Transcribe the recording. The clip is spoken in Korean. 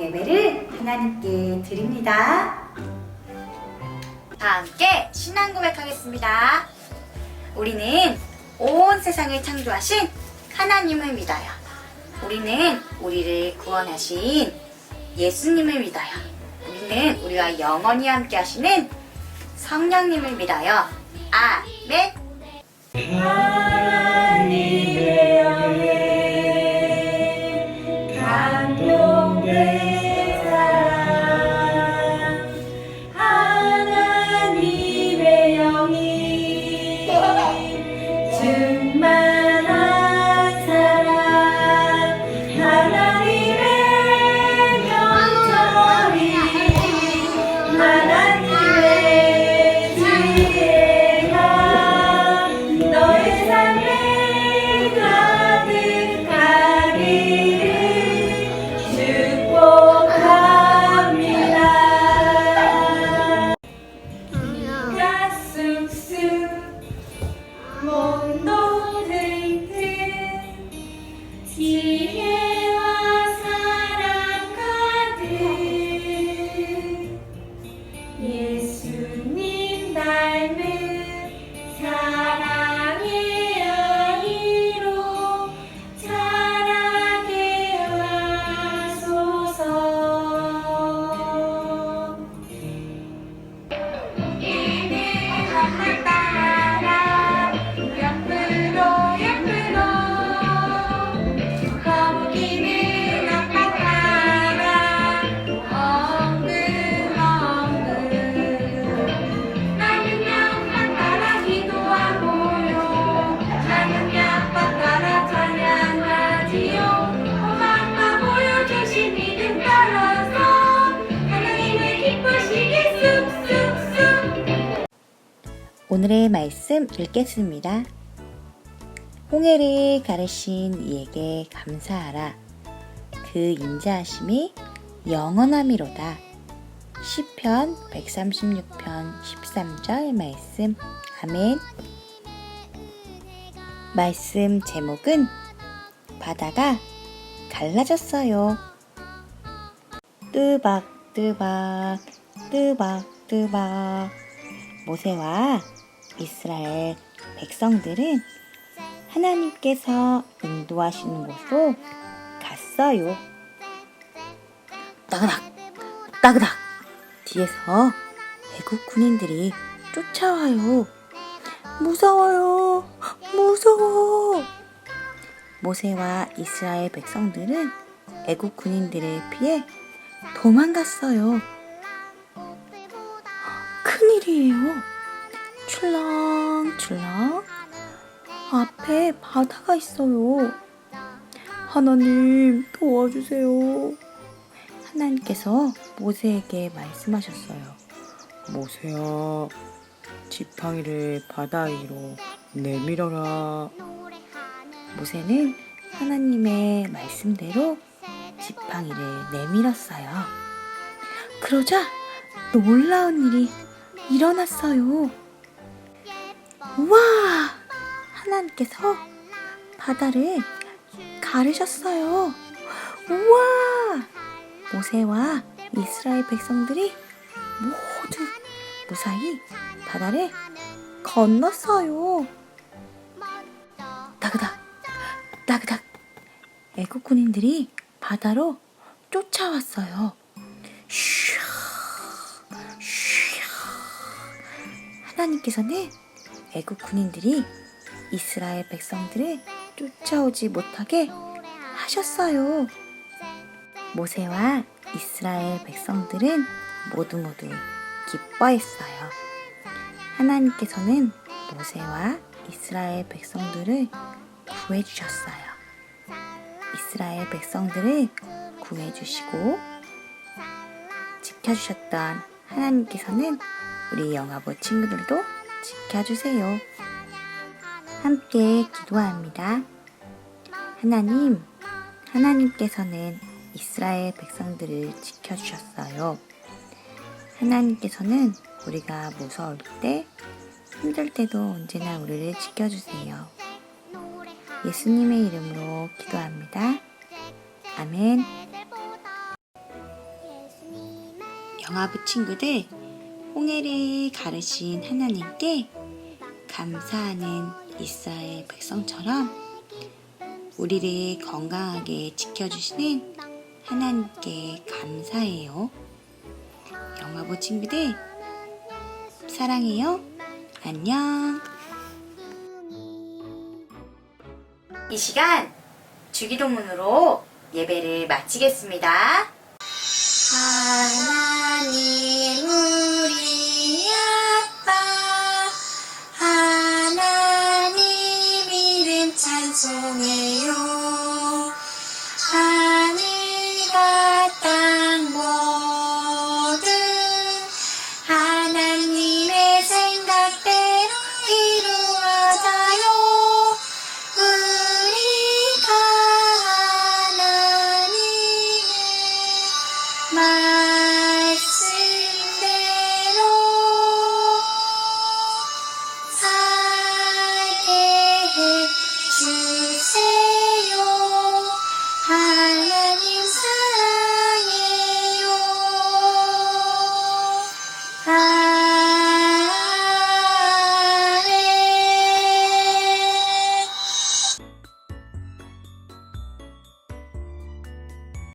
예배를 하나님께 드립니다. 다 함께 신앙 고백하겠습니다. 우리는 온 세상을 창조하신 하나님을 믿어요. 우리는 우리를 구원하신 예수님을 믿어요. 우리는 우리와 영원히 함께 하시는 성령님을 믿어요. 아멘. 충만한 사람 하나님의 명절이 하나님 오늘의 말씀 읽겠습니다. 홍해를 가르신 이에게 감사하라. 그 인자하심이 영원함이로다. 시편 136편 13절 말씀. 아멘. 말씀 제목은 바다가 갈라졌어요. 뜨박 뜨박 뜨박 뜨박 모세와 이스라엘 백성들은 하나님께서 인도하시는 곳으로 갔어요. 따그닥, 따그닥. 뒤에서 애국 군인들이 쫓아와요. 무서워요. 무서워. 모세와 이스라엘 백성들은 애국 군인들에 피해 도망갔어요. 큰일이에요. 출렁출렁 앞에 바다가 있어요. 하나님 도와주세요. 하나님께서 모세에게 말씀하셨어요. 모세야, 지팡이를 바다 위로 내밀어라. 모세는 하나님의 말씀대로 지팡이를 내밀었어요. 그러자 놀라운 일이 일어났어요. 우와! 하나님께서 바다를 가르셨어요. 우와! 모세와 이스라엘 백성들이 모두 무사히 바다를 건넜어요. 따그닥, 따그닥. 애국 군인들이 바다로 쫓아왔어요. 슈, 슈. 하나님께서는 애국 군인들이 이스라엘 백성들을 쫓아오지 못하게 하셨어요. 모세와 이스라엘 백성들은 모두 모두 기뻐했어요. 하나님께서는 모세와 이스라엘 백성들을 구해주셨어요. 이스라엘 백성들을 구해주시고 지켜주셨던 하나님께서는 우리 영화보 친구들도 지켜주세요. 함께 기도합니다. 하나님, 하나님께서는 이스라엘 백성들을 지켜주셨어요. 하나님께서는 우리가 무서울 때, 힘들 때도 언제나 우리를 지켜주세요. 예수님의 이름으로 기도합니다. 아멘. 영화부 친구들, 홍해를 가르신 하나님께 감사하는 이스라엘 백성처럼 우리를 건강하게 지켜주시는 하나님께 감사해요. 영화부 친구들, 사랑해요. 안녕. 이 시간 주기도문으로 예배를 마치겠습니다. 사랑해요.